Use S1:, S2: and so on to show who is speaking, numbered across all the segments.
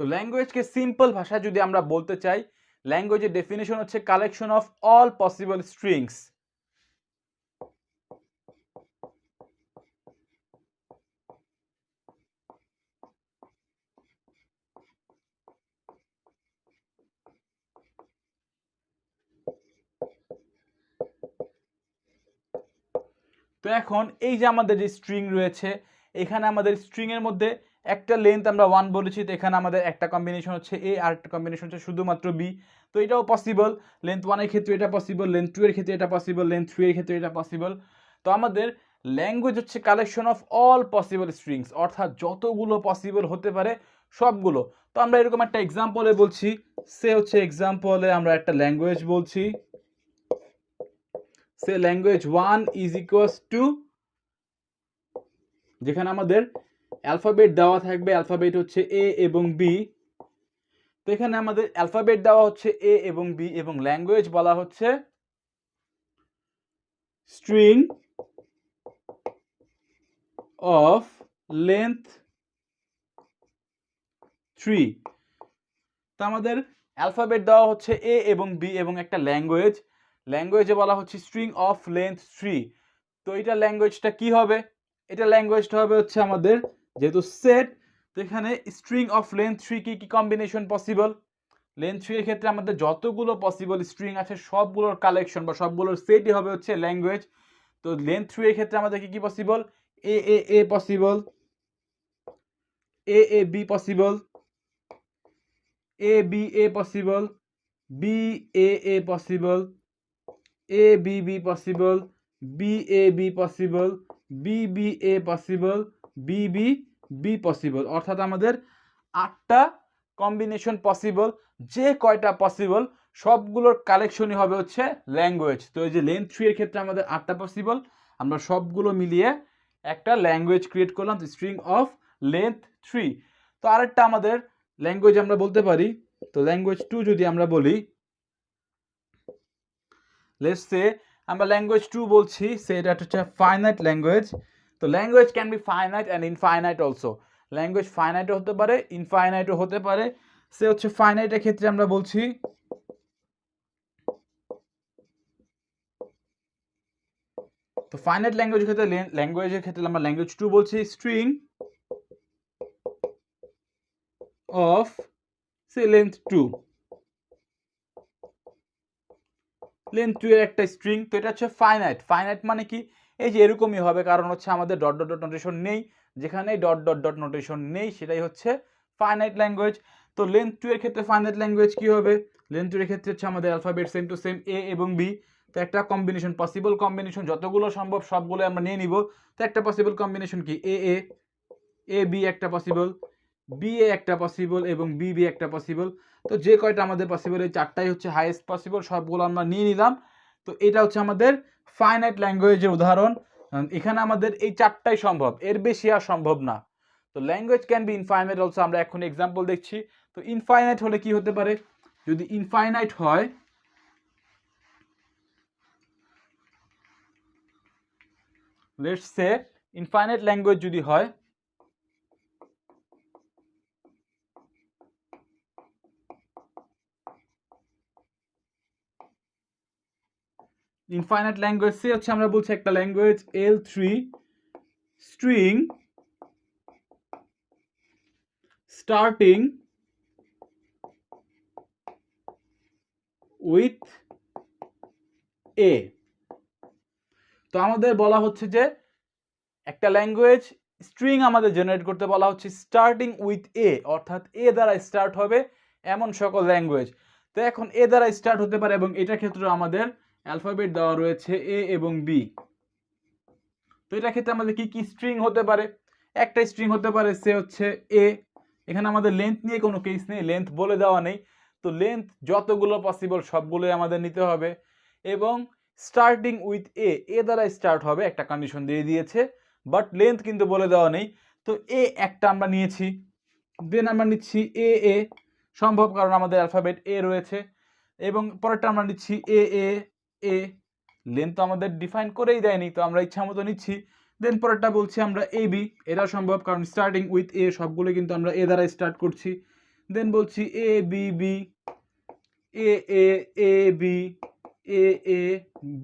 S1: তো ল্যাঙ্গুয়েজকে সিম্পল ভাষায় যদি আমরা বলতে চাই ল্যাঙ্গুয়েজের ডেফিনেশন হচ্ছে collection of all possible strings তো এখন এই যে আমাদের যে স্ট্রিং রয়েছে, এখানে আমাদের স্ট্রিং এর মধ্যে একটা লেন্থ আমরা ওয়ান বলেছি, তো এখানে আমাদের একটা কম্বিনেশন হচ্ছে এ আর একটা কম্বিনেশন হচ্ছে শুধুমাত্র বি তো এটাও পসিবল লেন্থ ওয়ানের ক্ষেত্রে এটা পসিবল লেন্থ টু এর ক্ষেত্রে এটা পসিবল লেন্থ থ্রি এর ক্ষেত্রে এটা পসিবল তো আমাদের ল্যাঙ্গুয়েজ হচ্ছে collection of all possible strings অর্থাৎ যতগুলো পসিবল হতে পারে সবগুলো। তো আমরা এরকম একটা এক্সাম্পলে বলছি, সে হচ্ছে এক্সাম্পলে আমরা একটা ল্যাঙ্গুয়েজ বলছি। Say language one is equals to যেখানে আমাদের অ্যালফাবেট দেওয়া থাকবে, অ্যালফাবেট হচ্ছে এ এবং বি তো এখানে আমাদের অ্যালফাবেট দেওয়া হচ্ছে এ এবং বি এবং ল্যাঙ্গুয়েজ বলা হচ্ছে স্ট্রিং অফ লেন্থ থ্রি তো আমাদের অ্যালফাবেট দেওয়া হচ্ছে এ এবং বি এবং একটা ল্যাঙ্গুয়েজ ল্যাঙ্গুয়েজে বলা হচ্ছে স্ট্রিং অফ লেন্থ থ্রি তো এটা ল্যাঙ্গুয়েজটা কি হবে? এটা ল্যাঙ্গুয়েজটা হবে হচ্ছে আমাদের যেহেতু সেট তো এখানে স্ট্রিং অফ লেন্থ থ্রি কি কি কম্বিনেশন পসিবল লেন্থ থ্রি এর ক্ষেত্রে আমাদের যতগুলো পসিবল স্ট্রিং আছে, সবগুলোর কালেকশন বা সবগুলোর সেটই হবে হচ্ছে ল্যাঙ্গুয়েজ তো লেন্থ থ্রি এর ক্ষেত্রে আমাদের কি কি possible A A A possible A A B possible A B A possible B A A possible A B B possible B A B possible B B A possible B B B possible অর্থাৎ আমাদের আটটা combination possible যে কয়টা possible সবগুলোর কালেকশনই হবে হচ্ছে language তো এই যে লেন্থ থ্রি এর ক্ষেত্রে আমাদের আটটা পসিবল আমরা সবগুলো মিলিয়ে একটা ল্যাঙ্গুয়েজ ক্রিয়েট করলাম স্ট্রিং অফ লেন্থ থ্রি তো আরেকটা আমাদের ল্যাঙ্গুয়েজ আমরা বলতে পারি, তো ল্যাঙ্গুয়েজ টু যদি আমরা বলি লেটস সে আমরা ল্যাঙ্গুয়েজ টু বলছি সে এটা হচ্ছে ফাইনাইট ল্যাঙ্গুয়েজ তো language can be finite and infinite also language ফাইনাইটও হতে পারে ইনফাইনাইটও হতে পারে। সে হচ্ছে ফাইনাইটের ক্ষেত্রে আমরা বলছি তো ফাইনাইট ল্যাঙ্গুয়েজের ক্ষেত্রে ল্যাঙ্গুয়েজের ক্ষেত্রে আমরা ল্যাঙ্গুয়েজ টু বলছি string of say length two length two এর একটা স্ট্রিং তো এটা হচ্ছে ফাইনাইট ফাইনাইট মানে কি? এই যে এরকমই হবে, কারণ হচ্ছে আমাদের ডট ডট ডট নোটেশন নেই। যেখানে ডট ডট ডট নোটেশন নেই, সেটাই হচ্ছে ফাইনাইট ল্যাঙ্গুয়েজ তো লেন্থ টু এর ক্ষেত্রে ফাইনাইট ল্যাঙ্গুয়েজ কি হবে? লেন্থ টু এর ক্ষেত্রে হচ্ছে আমাদের alphabet same to same A এবং বি তো একটা কম্বিনেশন পসিবল কম্বিনেশন যতগুলো সম্ভব সবগুলো আমরা নিয়ে নিব। তো একটা পসিবল কম্বিনেশন কি? এ এ এ বি একটা পসিবল বি এ একটা পসিবল এবং বি বি একটা পসিবল তো যে কয়টা আমাদের পসিবল এই চারটাই হচ্ছে হাইয়েস্ট পসিবল সবগুলো আমরা নিয়ে নিলাম। তো এটা হচ্ছে আমাদের ফাইনাইট ল্যাঙ্গুয়েজের উদাহরণ এখানে আমাদের এই চারটাই সম্ভব। এর বেশি আর সম্ভব না। তো language can be infinite also আমরা এখন এক্সাম্পল দেখছি। তো ইনফাইনাইট হলে কি হতে পারে? যদি ইনফাইনাইট হয় লেটস সে ইনফাইনাইট ল্যাঙ্গুয়েজ যদি হয় ইনফাইনাইট ল্যাঙ্গুয়েজ সে হচ্ছে আমরা বলছি একটা language L three string starting with A তো আমাদের বলা হচ্ছে যে একটা ল্যাঙ্গুয়েজ স্ট্রিং আমাদের জেনারেট করতে বলা হচ্ছে স্টার্টিং উইথ এ অর্থাৎ এ দ্বারা স্টার্ট হবে এমন সকল ল্যাঙ্গুয়েজ তো এখন এ দ্বারা স্টার্ট হতে পারে এবং এটার ক্ষেত্রে আমাদের অ্যালফাবেট দেওয়া রয়েছে এ এবং বি। তো এটা ক্ষেত্রে আমাদের কি কি স্ট্রিং হতে পারে? একটা স্ট্রিং হতে পারে, সে হচ্ছে এ। এখানে আমাদের লেন্থ নিয়ে কোনো কেস নেই লেন্থ বলে দেওয়া নেই। তো লেন্থ যতগুলো পসিবল সবগুলোই আমাদের নিতে হবে। এবং স্টার্টিং উইথ এ এ দ্বারা স্টার্ট হবে, একটা কন্ডিশন দিয়ে দিয়েছে। বাট লেন্থ কিন্তু বলে দেওয়া নেই। তো এ একটা আমরা নিয়েছি। দেন আমরা নিচ্ছি এ এ সম্ভব কারণ আমাদের অ্যালফাবেট এ রয়েছে। এবং পরেরটা আমরা নিচ্ছি এ এ এ লেন্থ তো আমাদের ডিফাইন করেই দেয়নি, তো আমরা ইচ্ছা মতো নিচ্ছি। দেন পরেরটা বলছি আমরা এ বি এটা সম্ভব, কারণ স্টার্টিং উইথ এ সবগুলো কিন্তু আমরা এ দ্বারা স্টার্ট করছি। দেন বলছি A B B A A A B A A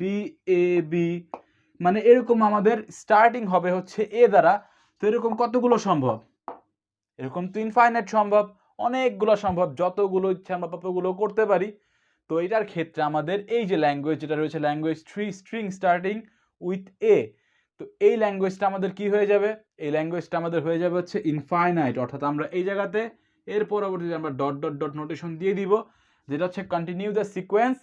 S1: B A B মানে এরকম আমাদের স্টার্টিং হবে হচ্ছে এ দ্বারা। তো এরকম কতগুলো সম্ভব? এরকম তো ইনফাইনাইট সম্ভব, অনেকগুলো সম্ভব, যতগুলো ইচ্ছা আমরা ততগুলো করতে পারি। তো এটার ক্ষেত্রে আমাদের এই যে ল্যাঙ্গুয়েজ যেটা রয়েছে language three string starting with A তো এই ল্যাঙ্গুয়েজটা আমাদের কি হয়ে যাবে? এই ল্যাঙ্গুয়েজটা আমাদের হয়ে যাবে হচ্ছে ইনফাইনাইট অর্থাৎ আমরা এই জায়গাতে এর পরবর্তীতে আমরা ডট ডট ডট নোটেশন দিয়ে দিব, যেটা হচ্ছে continue the sequence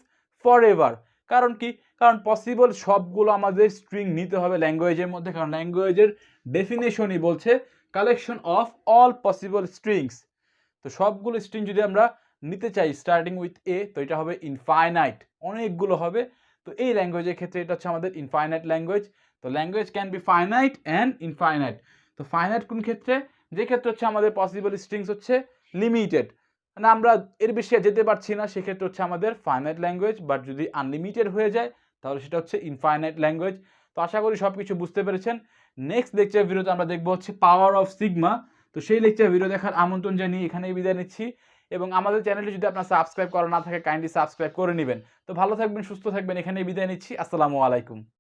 S1: for ever কারণ কি? কারণ পসিবল সবগুলো আমাদের স্ট্রিং নিতে হবে ল্যাঙ্গুয়েজের মধ্যে, কারণ ল্যাঙ্গুয়েজের ডেফিনেশনই বলছে collection of all possible strings তো সবগুলো স্ট্রিং যদি আমরা নিতে চাই স্টার্টিং উইথ এ তো এটা হবে ইনফাইনাইট অনেকগুলো হবে। তো এই ল্যাঙ্গুয়েজের ক্ষেত্রে এটা হচ্ছে আমাদের ইনফাইনাইট ল্যাঙ্গুয়েজ তো language can be finite and infinite তো ফাইনাইট কোন ক্ষেত্রে? যে ক্ষেত্রে হচ্ছে আমাদের পসিবল স্ট্রিংস হচ্ছে লিমিটেড মানে আমরা এর বেশি যেতে পারছি না, সেক্ষেত্রে হচ্ছে আমাদের ফাইনাইট ল্যাঙ্গুয়েজ বাট যদি আনলিমিটেড হয়ে যায়, তাহলে সেটা হচ্ছে ইনফাইনাইট ল্যাঙ্গুয়েজ তো আশা করি সব কিছু বুঝতে পেরেছেন। নেক্সট লেকচার ভিডিওতে আমরা দেখব হচ্ছে পাওয়ার অফ সিগমা তো সেই লেকচার ভিডিও দেখার আমন্ত্রণ জানিয়ে এখানেই বিদায় নিচ্ছি। এবং আমাদের চ্যানেলটি যদি আপনার সাবস্ক্রাইব করা না থাকে কাইন্ডলি সাবস্ক্রাইব করে নেবেন। তো ভালো থাকবেন, সুস্থ থাকবেন, এখানেই বিদায় নিচ্ছি। আসসালামু আলাইকুম।